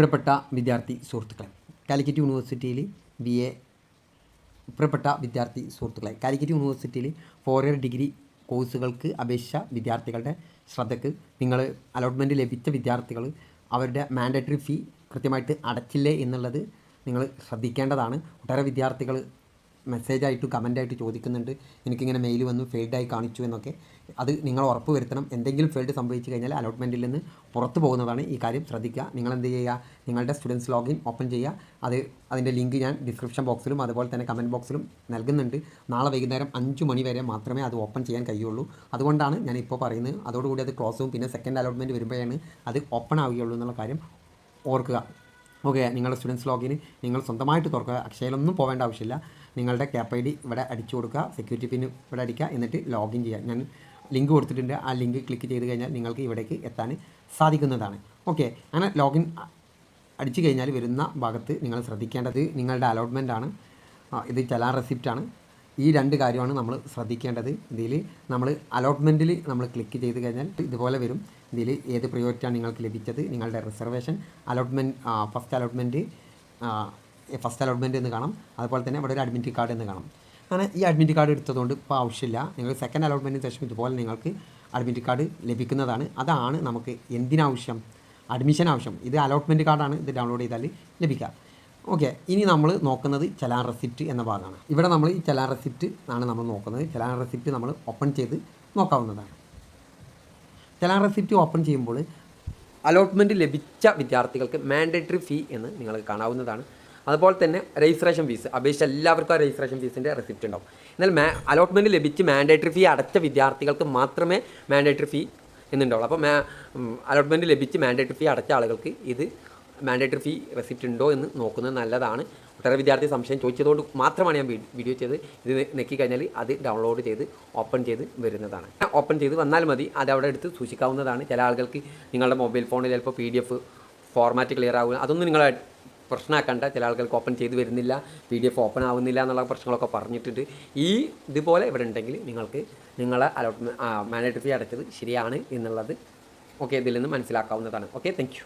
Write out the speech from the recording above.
പ്രിയപ്പെട്ട വിദ്യാർത്ഥി സുഹൃത്തുക്കളെ കാലിക്കറ്റ് യൂണിവേഴ്സിറ്റിയിൽ ബി എ പ്രിയപ്പെട്ട വിദ്യാർത്ഥി സുഹൃത്തുക്കളെ കാലിക്കറ്റ് യൂണിവേഴ്സിറ്റിയിൽ ഫോർ ഇയർ ഡിഗ്രി കോഴ്സുകൾക്ക് അപേക്ഷിച്ച വിദ്യാർത്ഥികളുടെ ശ്രദ്ധയ്ക്ക് നിങ്ങൾ അലോട്ട്മെന്റ് ലഭിച്ച വിദ്യാർത്ഥികൾ അവരുടെ മാൻഡേറ്ററി ഫീ കൃത്യമായിട്ട് അടച്ചില്ലേ എന്നുള്ളത് നിങ്ങൾ ശ്രദ്ധിക്കേണ്ടതാണ്. ഒട്ടേറെ വിദ്യാർത്ഥികൾ മെസ്സേജായിട്ടും കമന്റായിട്ട് ചോദിക്കുന്നുണ്ട്. എനിക്കിങ്ങനെ മെയിൽ വന്നു ഫെയിൽഡായി കാണിച്ചു എന്നൊക്കെ. അത് നിങ്ങൾ ഉറപ്പ് വരുത്തണം. എന്തെങ്കിലും ഫെയിൽഡ് സംഭവിച്ചു കഴിഞ്ഞാൽ അലോട്ട്മെന്റിൽ നിന്ന് പുറത്തു പോകുന്നതാണ് ഈ കാര്യം. ശ്രദ്ധിക്കുക. നിങ്ങൾ എന്ത് ചെയ്യുക? നിങ്ങളുടെ സ്റ്റുഡൻസ് ലോഗിൻ ഓപ്പൺ ചെയ്യുക. അത് അതിന്റെ ലിങ്ക് ഞാൻ ഡിസ്ക്രിപ്ഷൻ ബോക്സിലും അതുപോലെ തന്നെ കമന്റ് ബോക്സിലും നൽകുന്നുണ്ട്. നാളെ വൈകുന്നേരം അഞ്ച് മണി വരെ മാത്രമേ അത് ഓപ്പൺ ചെയ്യാൻ കഴിയുള്ളൂ. അതുകൊണ്ടാണ് ഞാൻ ഇപ്പോൾ പറയുന്നത്. അതോടുകൂടി അത് ക്ലോസും പിന്നെ സെക്കൻഡ് അലോട്ട്മെന്റ് വരുമ്പോഴാണ് അത് ഓപ്പൺ ആവുകയുള്ളൂ എന്നുള്ള കാര്യം ഓർക്കുക. ഓക്കെ നിങ്ങളുടെ സ്റ്റുഡൻസ് ലോഗിൻ നിങ്ങൾ സ്വന്തമായിട്ട് തുറക്കുക. അക്ഷയയിലൊന്നും പോകേണ്ട ആവശ്യമില്ല. നിങ്ങളുടെ ക്യാപ് ഐ ഡി ഇവിടെ അടിച്ചു കൊടുക്കുക. സെക്യൂരിറ്റി പിൻ ഇവിടെ അടിക്കുക. എന്നിട്ട് ലോഗിൻ ചെയ്യുക. ഞാൻ ലിങ്ക് കൊടുത്തിട്ടുണ്ട്. ആ ലിങ്ക് ക്ലിക്ക് ചെയ്ത് കഴിഞ്ഞാൽ നിങ്ങൾക്ക് ഇവിടേക്ക് എത്താൻ സാധിക്കുന്നതാണ്. ഓക്കെ അങ്ങനെ ലോഗിൻ അടിച്ചു കഴിഞ്ഞാൽ വരുന്ന ഭാഗത്ത് നിങ്ങൾ ശ്രദ്ധിക്കേണ്ടത് നിങ്ങളുടെ അലോട്ട്മെന്റ് ആണ്. ഇത് ചലാൻ റെസിപ്റ്റാണ് ഈ രണ്ട് കാര്യമാണ് നമ്മൾ ശ്രദ്ധിക്കേണ്ടത്. ഇതിൽ നമ്മൾ അലോട്ട്മെന്റിൽ നമ്മൾ ക്ലിക്ക് ചെയ്ത് കഴിഞ്ഞാൽ ഇതുപോലെ വരും. ഇതിൽ ഏത് പ്രയോറിറ്റിയാണ് നിങ്ങൾക്ക് ലഭിച്ചത്? നിങ്ങളുടെ reservation allotment first allotment first allotment എന്ന് കാണാം. അതുപോലെ തന്നെ ഇവിടെ ഒരു അഡ്മിറ്റ് കാർഡ് എന്ന് കാണാം. അങ്ങനെ ഈ അഡ്മിറ്റ് കാർഡ് എടുത്തതുകൊണ്ട് ഇപ്പോൾ ആവശ്യമില്ല. നിങ്ങൾ സെക്കൻഡ് അലോട്ട്മെന്റിന് ശേഷം ഇതുപോലെ നിങ്ങൾക്ക് അഡ്മിറ്റ് കാർഡ് ലഭിക്കുന്നതാണ്. അതാണ് നമുക്ക് എന്തിനാവശ്യം? അഡ്മിഷൻ ആവശ്യം. ഇത് അലോട്ട്മെന്റ് കാർഡാണ് ഇത് ഡൗൺലോഡ് ചെയ്താൽ ലഭിക്കുക ഓക്കെ ഇനി നമ്മൾ നോക്കുന്നത് ചലാൻ റെസിപ്റ്റ് എന്ന ഭാഗമാണ്. ഇവിടെ നമ്മൾ ഈ ചലാൻ റെസിപ്റ്റ് ആണ് നമ്മൾ നോക്കുന്നത്. ചലാൻ റെസിപ്റ്റ് നമ്മൾ ഓപ്പൺ ചെയ്ത് നോക്കാവുന്നതാണ്. ചലാൻ റെസിപ്റ്റ് ഓപ്പൺ ചെയ്യുമ്പോൾ അലോട്ട്മെന്റ് ലഭിച്ച വിദ്യാർത്ഥികൾക്ക് മാൻഡേറ്ററി ഫീ എന്ന് നിങ്ങൾക്ക് കാണാവുന്നതാണ്. അതുപോലെ തന്നെ രജിസ്ട്രേഷൻ ഫീസ് അപേക്ഷിച്ച് എല്ലാവർക്കും ആ രജിസ്ട്രേഷൻ ഫീസിന്റെ റെസിപ്റ്റ് ഉണ്ടാവും. എന്നാൽ മാ അലോട്ട്മെന്റ് ലഭിച്ച് മാൻഡേറ്ററി ഫീ അടച്ച വിദ്യാർത്ഥികൾക്ക് മാത്രമേ മാൻഡേറ്ററി ഫീ എന്നുണ്ടാവുള്ളൂ. അപ്പോൾ മാ അലോട്ട്മെന്റ് ലഭിച്ച് മാൻഡേറ്ററി ഫീ അടച്ച ആളുകൾക്ക് ഇത് മാൻഡേറ്ററി ഫീ റെസിപ്റ്റ് ഉണ്ടോ എന്ന് നോക്കുന്നത് നല്ലതാണ്. ഒട്ടേറെ വിദ്യാർത്ഥി സംശയം ചോദിച്ചതുകൊണ്ട് മാത്രമാണ് ഞാൻ വീഡിയോ ചെയ്ത് ഇത് നെക്കി കഴിഞ്ഞാൽ അത് ഡൗൺലോഡ് ചെയ്ത് ഓപ്പൺ ചെയ്ത് വരുന്നതാണ്. ഓപ്പൺ ചെയ്ത് വന്നാൽ മതി. അത് അവിടെ എടുത്ത് സൂക്ഷിക്കാവുന്നതാണ്. ചില ആളുകൾക്ക് നിങ്ങളുടെ മൊബൈൽ ഫോണിൽ ചിലപ്പോൾ P D F format clear ആവുക. അതൊന്നും നിങ്ങൾ പ്രശ്നമാക്കണ്ട. ചില ആളുകൾക്ക് ഓപ്പൺ ചെയ്ത് വരുന്നില്ല. പി ഡി എഫ് ഓപ്പൺ ആവുന്നില്ല എന്നുള്ള പ്രശ്നങ്ങളൊക്കെ പറഞ്ഞിട്ടുണ്ട്. ഈ ഇതുപോലെ ഇവിടെ ഉണ്ടെങ്കിൽ നിങ്ങൾക്ക് നിങ്ങളെ അലോട്ട്മെന്റ് മാനേറ്ററി ഫീ അടച്ചത് ശരിയാണ് എന്നുള്ളത് ഓക്കെ ഇതിൽ നിന്ന് മനസ്സിലാക്കാവുന്നതാണ്. Okay thank